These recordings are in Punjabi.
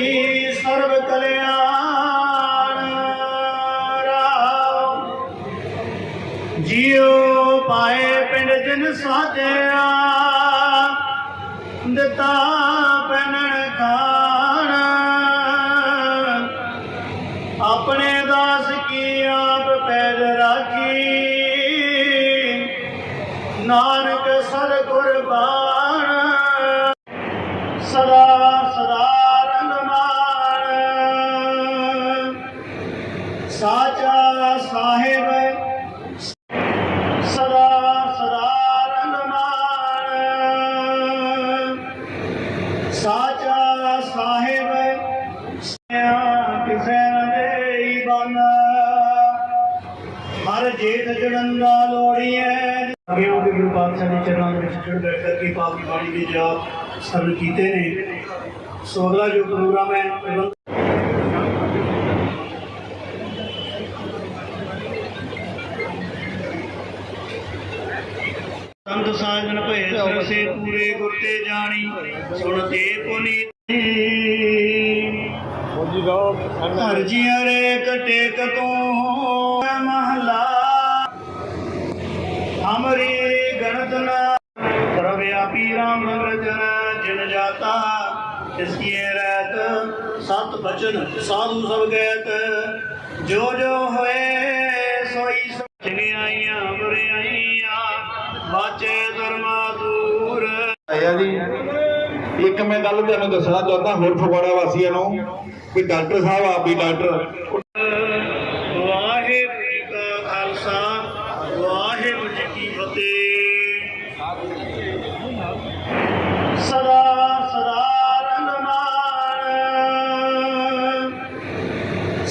ਹੋਈ ਸਰਬ ਕਲਿਆਣ। ਰਾਮ ਜਿਉ ਪਾਏ ਪਿੰਡ ਜਨ ਸਾਜਿਆ, ਦਿੱਤਾ ਪੈਨਣ ਖਾਣ। ਆਪਣੇ ਦਾਸ ਕੀ ਆਪ ਪੈਰ ਰਾਖੀ ਨਾਨਕ ਸਰ ਗੁਰਬਾਣ ਸਦਾ ਜੜੰਗਾ ਲੋੜੀਐ ਅਗਿਓ ਦੇ ਗੁਰੂ ਪਾਤਸ਼ਾਹ ਦੇ ਚਰਨਾਂ ਦੇ ਵਿੱਚ ਜੁੜ ਬੈਠ ਕਰਕੇ ਪਾਪ ਦੀ ਬਾਣੀ ਦੇ ਜਾਪ ਸਰਵ ਕੀਤੇ ਨੇ। ਸੋ ਅਗਲਾ ਜੋ ਪ੍ਰੋਗਰਾਮ ਹੈ ਸੰਤ ਸਾਜਨ ਭਏ ਸਰਸੇ ਪੂਰੇ ਗੁਰ ਤੇ ਜਾਣੀ ਸੁਣ ਤੇ ਪੁਨੀਤ। ਹਰ ਜੀਅ ਰੇ ਕਟੇਕ ਤੂੰ ਮਹਲਾ ਹਮਰੀ ਗਣਤ ਨਾ ਸਰਵਿਆਪੀ ਰਾਮ ਰਜਨ ਜਿਨ ਜਾਤਾ ਇਸ ਕੀ ਰਹਿਤ, ਸਤ ਬਚਨ ਸਾਧੂ ਸਭ ਗੈਤ। ਜੋ ਜੋ ਹੋਏ ਸੋਈ ਚੰਗਿਆਈਆਂ ਬੁਰਿਆਈਆਂ ਬਾਚੇ ਧਰਮਾ ਦੂਰ। ਆਇਆ ਜੀ, ਇੱਕ ਮੈਂ ਗੱਲ ਤੁਹਾਨੂੰ ਦੱਸਣਾ ਚਾਹੁੰਦਾ, ਹੋਰ ਫਗਵਾੜਾ ਵਾਸੀਆਂ ਨੂੰ, ਵੀ ਡਾਕਟਰ ਸਾਹਿਬ, ਆਪ ਵੀ ਡਾਕਟਰ।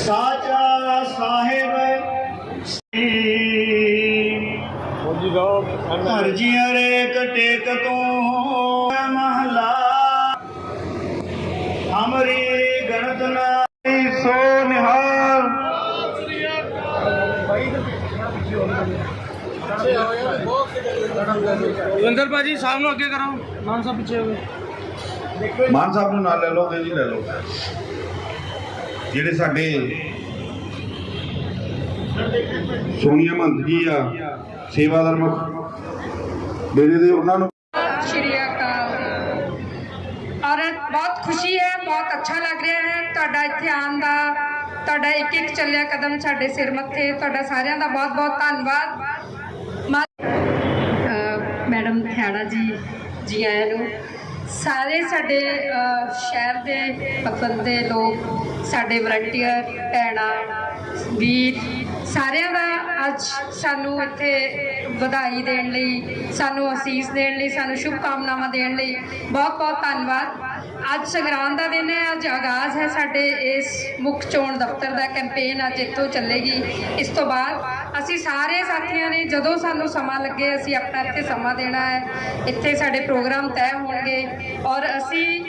ਸਾਚਾ ਸਾਹਿਬ ਹਰ ਜੀਅ ਰੇ ਕਟੇਕ ਤੂੰ ਮਹਲਾ। ਹਮਰੀ ਗਣਤ ਨਾ ਸੋ ਨਿਹਾਲ। ਰਵਿੰਦਰ ਭਾਜੀ ਸਾਹਿਬ ਨੂੰ ਅੱਗੇ ਕਰੋ। ਮਾਨ ਸਾਹਿਬ ਪਿੱਛੇ ਹੋਵੇ ਮਾਨ ਸਾਹਿਬ ਨੂੰ ਨਾਲ ਲੈ ਲਓ ਜੀ ਲੈ ਲਓ। ਜਿਹੜੇ ਸਾਡੇ ਸੋਨੀਆ ਮੰਤ ਜੀ ਆ, ਸੇਵਾਦਾਰ ਮੁਖ ਡੇਰੇ ਦੇ ਉਹਨਾਂ ਨੂੰ ਸ਼੍ਰੀ ਅਕਾਲ। ਔਰ ਬਹੁਤ ਖੁਸ਼ੀ ਹੈ, ਬਹੁਤ ਅੱਛਾ ਲੱਗ ਰਿਹਾ ਹੈ। ਤੁਹਾਡਾ ਇੱਥੇ ਆਉਣ ਦਾ, ਤੁਹਾਡਾ ਇੱਕ ਇੱਕ ਚੱਲਿਆ ਕਦਮ ਸਾਡੇ ਸਿਰ ਮੱਥੇ। ਤੁਹਾਡਾ ਸਾਰਿਆਂ ਦਾ ਬਹੁਤ ਬਹੁਤ ਧੰਨਵਾਦ। ਮੈਡਮ ਥਿਆੜਾ ਜੀ ਜੀ ਆਇਆਂ ਨੂੰ। ਸਾਰੇ ਸਾਡੇ ਸ਼ਹਿਰ ਦੇ ਪਤਨ ਦੇ ਲੋਕ, ਸਾਡੇ ਵਲੰਟੀਅਰ ਭੈਣਾਂ, ਵੀਰ, ਸਾਰਿਆਂ ਦਾ ਅੱਜ ਸਾਨੂੰ ਇੱਥੇ ਵਧਾਈ ਦੇਣ ਲਈ, ਸਾਨੂੰ ਅਸੀਸ ਦੇਣ ਲਈ, ਸਾਨੂੰ ਸ਼ੁਭ ਕਾਮਨਾਵਾਂ ਦੇਣ ਲਈ ਬਹੁਤ ਬਹੁਤ ਧੰਨਵਾਦ। ਅੱਜ ਸੰਗਰਾਂਦ ਦਾ ਦਿਨ ਹੈ, ਅੱਜ ਆਗਾਜ਼ ਹੈ ਸਾਡੇ ਇਸ ਮੁੱਖ ਚੋਣ ਦਫ਼ਤਰ ਦਾ ਕੈਂਪੇਨ ਅੱਜ ਇੱਥੋਂ ਚੱਲੇਗੀ। ਇਸ ਤੋਂ ਬਾਅਦ ਅਸੀਂ ਸਾਰੇ ਸਾਥੀਆਂ ਨੇ ਜਦੋਂ ਸਾਨੂੰ ਸਮਾਂ ਲੱਗੇ, ਅਸੀਂ ਆਪਣਾ ਇੱਥੇ ਸਮਾਂ ਦੇਣਾ ਹੈ। ਇੱਥੇ ਸਾਡੇ ਪ੍ਰੋਗਰਾਮ ਤੈਅ ਹੋਣਗੇ। ਔਰ ਅਸੀਂ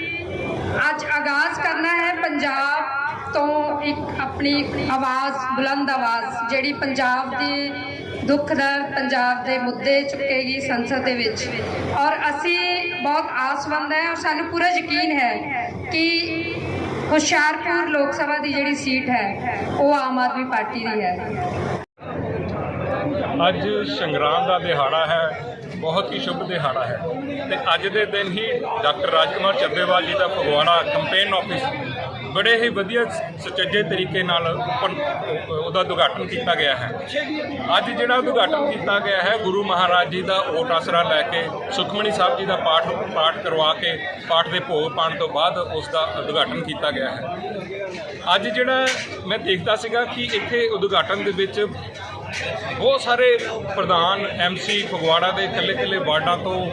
ਅੱਜ ਆਗਾਜ਼ ਕਰਨਾ ਹੈ ਪੰਜਾਬ ਤੋਂ ਇੱਕ ਆਪਣੀ ਆਵਾਜ਼, ਬੁਲੰਦ ਆਵਾਜ਼, ਜਿਹੜੀ ਪੰਜਾਬ ਦੀ ਦੁੱਖ ਦਾ, ਪੰਜਾਬ ਦੇ ਮੁੱਦੇ ਚੁੱਕੇਗੀ ਸੰਸਦ ਦੇ ਵਿੱਚ। ਔਰ ਅਸੀਂ ਬਹੁਤ ਆਸਵੰਦ ਹੈ ਔਰ ਸਾਨੂੰ ਪੂਰਾ ਯਕੀਨ ਹੈ ਕਿ ਹੁਸ਼ਿਆਰਪੁਰ ਲੋਕ ਸਭਾ ਦੀ ਜਿਹੜੀ ਸੀਟ ਹੈ, ਉਹ ਆਮ ਆਦਮੀ ਪਾਰਟੀ ਦੀ ਹੈ। ਅੱਜ ਸੰਗਰਾਮ ਦਾ ਦਿਹਾੜਾ ਹੈ, ਬਹੁਤ ਹੀ ਸ਼ੁਭ ਦਿਹਾੜਾ ਹੈ। ਤੇ ਅੱਜ ਦੇ ਦਿਨ ਹੀ ਡਾਕਟਰ ਰਾਜਕੁਮਾਰ ਚੱਬੇਵਾਲ ਜੀ ਦਾ ਫਗਵਾੜਾ ਕੰਪੇਨ ਆਫਿਸ ਬੜੇ ਹੀ ਵਧੀਆ ਸੁਚੱਜੇ ਤਰੀਕੇ ਨਾਲ ਓਪਨ ਉਹਦਾ ਉਦਘਾਟਨ ਕੀਤਾ ਗਿਆ ਹੈ। ਅੱਜ ਜਿਹੜਾ ਉਦਘਾਟਨ ਕੀਤਾ ਗਿਆ ਹੈ, ਗੁਰੂ ਮਹਾਰਾਜ ਜੀ ਦਾ ਓਟ ਆਸਰਾ ਲੈ ਕੇ ਸੁਖਮਣੀ ਸਾਹਿਬ ਜੀ ਦਾ ਪਾਠ ਪਾਠ ਕਰਵਾ ਕੇ, ਪਾਠ ਦੇ ਭੋਗ ਪਾਣ ਤੋਂ ਬਾਅਦ ਉਸ ਦਾ ਉਦਘਾਟਨ ਕੀਤਾ ਗਿਆ ਹੈ। ਅੱਜ ਜਿਹੜਾ ਮੈਂ ਦੇਖਦਾ ਸੀਗਾ ਕਿ ਇੱਥੇ ਉਦਘਾਟਨ ਦੇ ਵਿੱਚ ਬਹੁਤ ਸਾਰੇ ਪ੍ਰਧਾਨ ਐਮਸੀ ਫਗਵਾੜਾ ਦੇ ਇਕੱਲੇ ਇਕੱਲੇ ਵਾਰਡਾਂ ਤੋਂ,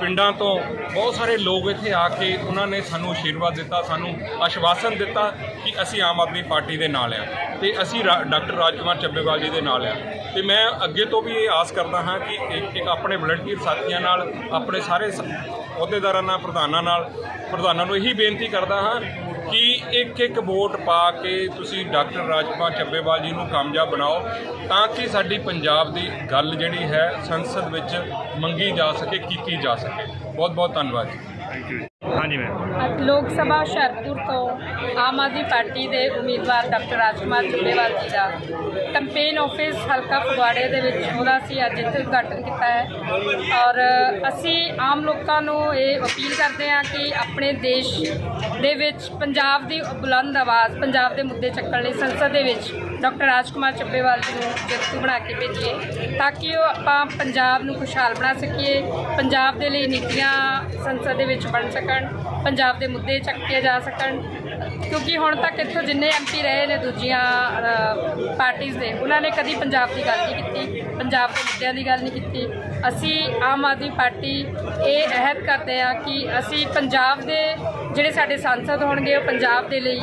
ਪਿੰਡਾਂ ਤੋਂ, ਬਹੁਤ ਸਾਰੇ ਲੋਕ ਇੱਥੇ ਆ ਕੇ ਉਹਨਾਂ ਨੇ ਸਾਨੂੰ ਆਸ਼ੀਰਵਾਦ ਦਿੱਤਾ, ਸਾਨੂੰ ਆਸ਼ਵਾਸਨ ਦਿੱਤਾ ਕਿ ਅਸੀਂ ਆਮ ਆਦਮੀ ਪਾਰਟੀ ਦੇ ਨਾਲ ਆ ਤੇ ਅਸੀਂ ਰਾ- ਡਾਕਟਰ ਰਾਜਕੁਮਾਰ ਚੱਬੇਵਾਲ ਜੀ ਦੇ ਨਾਲ ਆ ਤੇ ਮੈਂ ਅੱਗੇ ਤੋਂ ਵੀ ਇਹ ਆਸ ਕਰਦਾ ਹਾਂ ਕਿ ਇੱਕ ਇੱਕ ਆਪਣੇ ਵਲੰਟੀਅਰ ਸਾਥੀਆਂ ਨਾਲ, ਆਪਣੇ ਸਾਰੇ ਸ- ਅਹੁਦੇਦਾਰਾਂ ਨਾਲ, ਪ੍ਰਧਾਨਾਂ ਨਾਲ, ਪ੍ਰਧਾਨਾਂ ਨੂੰ ਇਹੀ ਬੇਨਤੀ ਕਰਦਾ ਹਾਂ ਕਿ ਇੱਕ ਇੱਕ ਵੋਟ ਪਾ ਕੇ ਤੁਸੀਂ ਡਾਕਟਰ ਰਾਜਪਾਲ ਚੱਬੇਵਾਲ ਜੀ ਨੂੰ ਕਾਮਯਾਬ ਬਣਾਓ ਤਾਂ ਕਿ ਸਾਡੀ ਪੰਜਾਬ ਦੀ ਗੱਲ ਜਿਹੜੀ ਹੈ ਸੰਸਦ ਵਿੱਚ ਮੰਗੀ ਜਾ ਸਕੇ, ਕੀਤੀ ਜਾ ਸਕੇ। ਬਹੁਤ ਬਹੁਤ ਧੰਨਵਾਦ ਜੀ। ਹਾਂਜੀ ਮੈਮ ਅੱਜ ਲੋਕ ਸਭਾ ਹੁਸ਼ਿਆਰਪੁਰ ਤੋਂ ਆਮ ਆਦਮੀ ਪਾਰਟੀ ਦੇ ਉਮੀਦਵਾਰ ਡਾਕਟਰ ਰਾਜਕੁਮਾਰ ਚੁੱਲੇਵਾਲ ਜੀ ਦਾ ਕੰਪੇਨ ਆਫਿਸ ਹਲਕਾ ਫਗਵਾੜੇ ਦੇ ਵਿੱਚ ਉਹਦਾ ਅਸੀਂ ਅੱਜ ਇੱਥੇ ਉਦਘਾਟਨ ਕੀਤਾ ਹੈ। ਔਰ ਅਸੀਂ ਆਮ ਲੋਕਾਂ ਨੂੰ ਇਹ ਅਪੀਲ ਕਰਦੇ ਹਾਂ ਕਿ ਆਪਣੇ ਦੇਸ਼ ਦੇ ਵਿੱਚ ਪੰਜਾਬ ਦੀ ਬੁਲੰਦ ਆਵਾਜ਼, ਪੰਜਾਬ ਦੇ ਮੁੱਦੇ ਚੱਕਣ ਲਈ ਸੰਸਦ ਦੇ ਵਿੱਚ ਡਾਕਟਰ ਰਾਜਕੁਮਾਰ ਚੱਬੇਵਾਲ ਜੀ ਨੂੰ ਜੇਤੂ ਬਣਾ ਕੇ ਭੇਜੀਏ ਤਾਂ ਕਿ ਉਹ ਆਪਾਂ ਪੰਜਾਬ ਨੂੰ ਖੁਸ਼ਹਾਲ ਬਣਾ ਸਕੀਏ, ਪੰਜਾਬ ਦੇ ਲਈ ਨੀਤੀਆਂ ਸੰਸਦ ਦੇ ਵਿੱਚ ਬਣ ਸਕਣ, ਪੰਜਾਬ ਦੇ ਮੁੱਦੇ ਚੱਕੇ ਜਾ ਸਕਣ। ਕਿਉਂਕਿ ਹੁਣ ਤੱਕ ਇੱਥੋਂ ਜਿੰਨੇ ਐਮਪੀ ਰਹੇ ਨੇ ਦੂਜੀਆਂ ਪਾਰਟੀਆਂ ਦੇ, ਉਹਨਾਂ ਨੇ ਕਦੀ ਪੰਜਾਬ ਦੀ ਗੱਲ ਨਹੀਂ ਕੀਤੀ, ਪੰਜਾਬ ਦੇ ਮੁੱਦਿਆਂ ਦੀ ਗੱਲ ਨਹੀਂ ਕੀਤੀ। ਅਸੀਂ ਆਮ ਆਦਮੀ ਪਾਰਟੀ ਇਹ ਅਹਿਦ ਕਰਦੇ ਆ ਕਿ ਅਸੀਂ ਪੰਜਾਬ ਦੇ ਜਿਹੜੇ ਸਾਡੇ ਸੰਸਦ ਹੋਣਗੇ, ਉਹ ਪੰਜਾਬ ਦੇ ਲਈ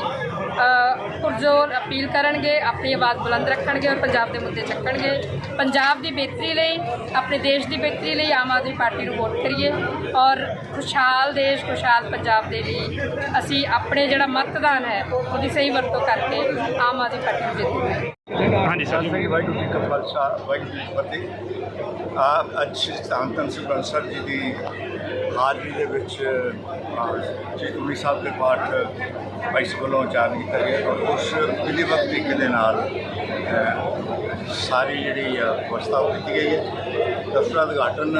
ਪੁਰਜ਼ੋਰ ਅਪੀਲ ਕਰਨਗੇ ਆਪਣੀ ਆਵਾਜ਼ ਬੁਲੰਦ ਰੱਖਣਗੇ ਔਰ ਪੰਜਾਬ ਦੇ ਮੁੱਦੇ ਚੱਕਣਗੇ। ਪੰਜਾਬ ਦੀ ਬਿਹਤਰੀ ਲਈ ਆਪਣੇ ਦੇਸ਼ ਦੀ ਬਿਹਤਰੀ ਲਈ ਆਮ ਆਦਮੀ ਪਾਰਟੀ ਨੂੰ ਵੋਟ ਕਰੀਏ ਔਰ ਖੁਸ਼ਹਾਲ ਦੇਸ਼ ਖੁਸ਼ਹਾਲ ਪੰਜਾਬ ਦੇ ਲਈ ਅਸੀਂ ਆਪਣੇ ਜਿਹੜਾ ਮਤਦਾਨ ਹੈ ਉਹਦੀ ਸਹੀ ਵਰਤੋਂ ਕਰਕੇ ਆਮ ਆਦਮੀ ਪਾਰਟੀ ਨੂੰ ਜਿੱਤੀਏ ਹਾਂਜੀ ਸਰ। ਸ੍ਰੀ ਵਾਹਿਗੁਰੂ ਜੀ ਕਾ ਖਾਲਸਾ ਵਾਹਿਗੁਰੂ ਜੀ ਕੀ ਫਤਿਹ। ਆ ਅੱਜ ਸ੍ਰੀ ਗ੍ਰੰਥ ਸਾਹਿਬ ਜੀ ਦੀ ਹਾਜ਼ਰੀ ਦੇ ਵਿੱਚ ਚੇਤੂਰੀ ਸਾਹਿਬ ਦੇ ਪਾਠ ਭਾਈ ਵੱਲੋਂ ਉਚਾਰਨ ਕੀਤਾ ਗਿਆ ਔਰ ਉਸ ਵਿਧੀਵਤ ਤਰੀਕੇ ਦੇ ਨਾਲ ਸਾਰੀ ਜਿਹੜੀ ਆ ਵਿਵਸਥਾ ਉਹ ਕੀਤੀ ਗਈ ਹੈ। ਦਫ਼ਤਰ ਦਾ ਉਦਘਾਟਨ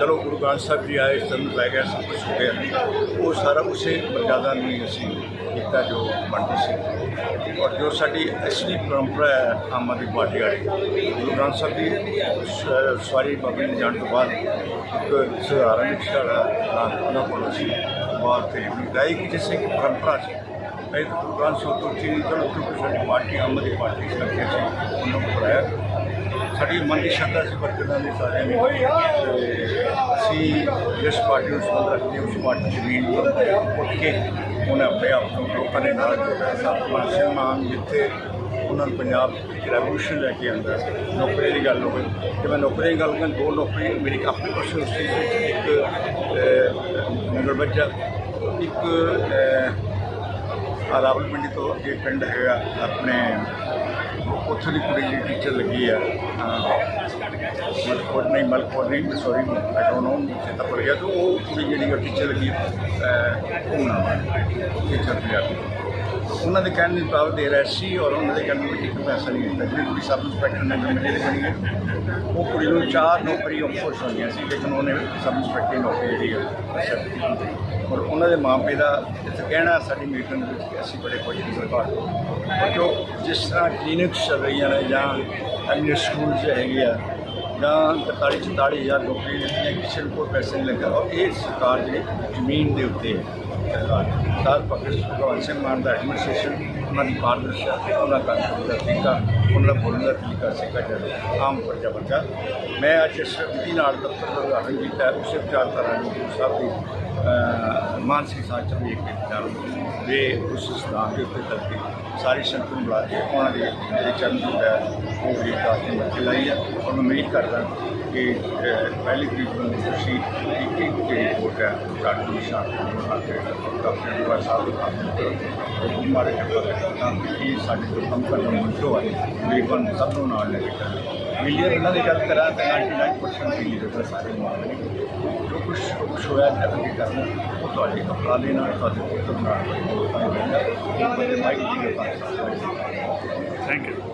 ਚਲੋ ਗੁਰੂ ਗ੍ਰੰਥ ਸਾਹਿਬ ਜੀ ਆਏ, ਇਸ ਤਰ੍ਹਾਂ ਲੈ ਗਿਆ, ਸਭ ਕੁਝ ਹੋ ਗਿਆ। ਉਹ ਸਾਰਾ ਉਸੇ ਮਰਜ਼ਾਦਾ ਨੂੰ ਹੀ ਅਸੀਂ ਕੀਤਾ ਜੋ ਬਣਦੀ ਸੀ ਔਰ ਜੋ ਸਾਡੀ ਅਸਲੀ ਪਰੰਪਰਾ ਹੈ, ਆਮ ਆਦਮੀ ਪਾਰਟੀ ਵਾਲੀ, ਗੁਰੂ ਗ੍ਰੰਥ ਸਾਹਿਬ ਦੀ ਸ- ਸਵਾਰੀ ਬਾਬੇ ਨੇ ਜਾਣ ਤੋਂ ਬਾਅਦ ਇੱਕ ਸਧਾਰਨ ਸਾਡਾ ਨਾਮ ਉਹਨਾਂ ਕੋਲ ਸੀ ਬਹੁਤ ਤੇ ਵਿਦਾਈ ਕੀ ਜਿਸੇ ਕਿ ਪਰੰਪਰਾ ਸੀ ਮੈਂ ਗੁਰੂ ਗ੍ਰੰਥ ਸਾਹਿਬ ਤੋਂ ਚੀਜ਼ ਚਲੋ ਕਿਉਂਕਿ ਸਾਡੀ ਪਾਰਟੀ, ਆਮ ਆਦਮੀ ਪਾਰਟੀ ਇਸ ਕਰਕੇ ਸੀ ਉਹਨਾਂ ਨੂੰ ਬੁਲਾਇਆ ਸਾਡੀ ਮਨ ਦੀ ਸ਼ਰਧਾ ਸੀ ਵਰਤਨਾਂ ਦੀ ਸਾਰਿਆਂ ਨੇ ਤੇ ਅਸੀਂ ਜਿਸ ਪਾਰਟੀ ਨੂੰ ਸੰਬੰਧ ਰੱਖਦੇ ਉਸ ਪਾਰਟੀ ਜ਼ਮੀਨ ਤੋਂ ਉੱਠ ਕੇ ਉਹਨੇ ਆਪਣੇ ਆਪ ਨੂੰ ਲੋਕਾਂ ਦੇ ਨਾਲ ਜੋੜਿਆ। ਸਾਡਾ ਸਨਮਾਨ ਜਿੱਥੇ ਉਹਨਾਂ ਨੂੰ ਪੰਜਾਬ ਇੱਕ ਰੈਵੋਲੂਸ਼ਨ ਲੈ ਕੇ ਆਂਦਾ ਨੌਕਰੀ ਦੀ ਗੱਲ ਹੋਵੇ। ਜੇ ਮੈਂ ਨੌਕਰੀ ਦੀ ਗੱਲ ਕਰਾਂ, ਦੋ ਨੌਕਰੀ ਮੇਰੀ ਆਪਣੀ ਪਰਸਨਲ ਸੀ। ਇੱਕ ਨਗਰ ਬੱਜਾ ਇੱਕ ਰਾਵਲਪਿੰਡੀ ਤੋਂ ਅੱਗੇ ਪਿੰਡ ਹੈਗਾ ਆਪਣੇ ਉੱਥੇ ਦੀ ਕੁੜੀ ਜਿਹੜੀ ਟੀਚਰ ਲੱਗੀ ਆ। ਮਲਕਪੁਰ ਨਹੀਂ ਮਲਕਪੁਰ ਨਹੀਂ ਸੌਰੀ ਆਈ ਡੋਨਟ ਨੋ ਚੇਤਾ ਭੁੱਲ ਗਿਆ ਤੇ ਉਹ ਕੁੜੀ ਜਿਹੜੀ ਉਹ ਟੀਚਰ ਲੱਗੀ ਉਹਨਾਂ ਟੀਚਰ ਪੰਜਾਬੀ। ਉਹਨਾਂ ਦੇ ਕਹਿਣ ਦੇ ਮੁਤਾਬਕ ਅਰੈਸਟ ਸੀ ਔਰ ਉਹਨਾਂ ਦੇ ਕਹਿਣ ਦੇ ਮੁਤਾਬਕ ਪੈਸਾ ਨਹੀਂ ਕੀਤਾ ਜਿਹੜੀ ਕੁੜੀ ਸਬ ਇੰਸਪੈਕਟਰ ਨੇ ਕਮੇਟੀ ਦੇ ਬਣੀ ਹੈ, ਉਹ ਕੁੜੀ ਨੂੰ ਚਾਰ ਨੌਕਰੀ ਆਪਸ਼ਨਸ ਹੋਈਆਂ ਸੀ, ਲੇਕਿਨ ਉਹਨੇ ਸਬ ਇੰਸਪੈਕਟਰ ਨੌਕਰੀ ਜਿਹੜੀ ਹੈ ਔਰ ਉਹਨਾਂ ਦੇ ਮਾਪੇ ਦਾ ਕਹਿਣਾ ਸਾਡੀ ਮੀਟਿੰਗ ਵਿੱਚ ਕਿ ਅਸੀਂ ਬੜੇ ਖੁਸ਼ ਹਾਂ ਸਰਕਾਰ ਤੋਂ ਜੋ ਜਿਸ ਤਰ੍ਹਾਂ ਕਲੀਨਿਕਸ ਚੱਲ ਰਹੀਆਂ ਨੇ ਜਾਂ ਸਕੂਲ ਸਕੂਲਸ ਹੈਗੇ ਆ, ਜਾਂ 43 44000 ਨੌਕਰੀ ਦਿੱਤੀਆਂ ਕਿਸੇ ਨੂੰ ਕੋਈ ਪੈਸੇ ਨਹੀਂ ਲੱਗਾ ਔਰ ਇਹ ਸਰਕਾਰ ਜਿਹੜੀ ਜ਼ਮੀਨ ਦੇ ਉੱਤੇ ਹੈ ਸਰਦਾਰ ਭਗਤ ਭਗਤ ਸਿੰਘ ਮਾਨ ਦਾ ਐਡਮਿਨਿਸਟ੍ਰੇਸ਼ਨ ਉਹਨਾਂ ਦੀ ਪਾਰਦਰਸ਼ਤਾ ਉਹਨਾਂ ਦਾ ਕੰਮ ਦਾ ਤਰੀਕਾ ਉਹਨਾਂ ਦਾ ਬੋਲਣ ਦਾ ਤਰੀਕਾ ਸਿੱਖਾ ਜਾਂਦਾ ਆਮ ਵਰਗਾ ਬੱਚਾ ਮੈਂ ਅੱਜ ਇਸ ਨਾਲ ਦਫ਼ਤਰ ਦਾ ਉਦਘਾਟਨ ਕੀਤਾ ਉਸੇ ਵਿਚਾਰਧਾਰਾ ਨੂੰ ਗੁਰੂ ਸਾਹਿਬ ਦੀ ਮਾਨਸਿਕ ਸਾਚ ਵੀ ਕੇ ਵਿਚਾਰੋ ਦੇ ਉਸ ਸਥਾਨ ਦੇ ਉੱਤੇ ਧਰਤੀ ਸਾਰੀ ਸੰਗਤ ਨੂੰ ਬੁਲਾ ਕੇ ਉਹਨਾਂ ਦੇ ਜਿਹੜੇ ਚਰਨ ਛੂਹ ਹੈ, ਉਹ ਵੀ ਕਾਫੀ ਮੱਥੇ ਲਾਈ ਹੈ। ਔਰ ਮੈਂ ਉਮੀਦ ਕਰਦਾ ਕਿ ਪਹਿਲੀ ਤਰੀਕ ਨੂੰ ਤੁਸੀਂ ਇੱਕ ਇੱਕ ਜਿਹੜੀ ਰਿਪੋਰਟ ਹੈ ਡਾਕਟਰ ਨਿਸ਼ਾਨ ਬਣਾ ਕੇ ਡਾਕਟਰ ਨਿਵਾਸ ਸਾਹਿਬ ਦਾ ਉਹ ਮਾਰੇ ਤਾਂ ਕਿ ਸਾਡੇ ਤੋਂ ਕੰਮ ਕਰਨ ਨੂੰ ਮਨਜ਼ੂਰ ਹੈ। ਗਰੀਬਾਂ ਨੂੰ ਸਭ ਨੂੰ ਨਾਲ ਲੈ ਕੇ ਚੱਲਣਾ ਮਿਲੀਅਨ ਇਹਨਾਂ ਦੀ ਗੱਲ ਕਰਾਂ ਤਾਂ 99% ਮਿਲੀਅਨ ਦੇ ਸਾਰੇ ਮਾਮਲੇ ਜੋ ਕੁਛ ਕੁਛ ਹੋਇਆ ਹੈ ਅੱਗੇ ਕਰਨਾ ਉਹ ਤੁਹਾਡੇ ਅਪਰਾਧੇ ਨਾਲ ਤੁਹਾਡੇ ਪੁੱਤਰ ਨਾਲ ਤੁਹਾਡੇ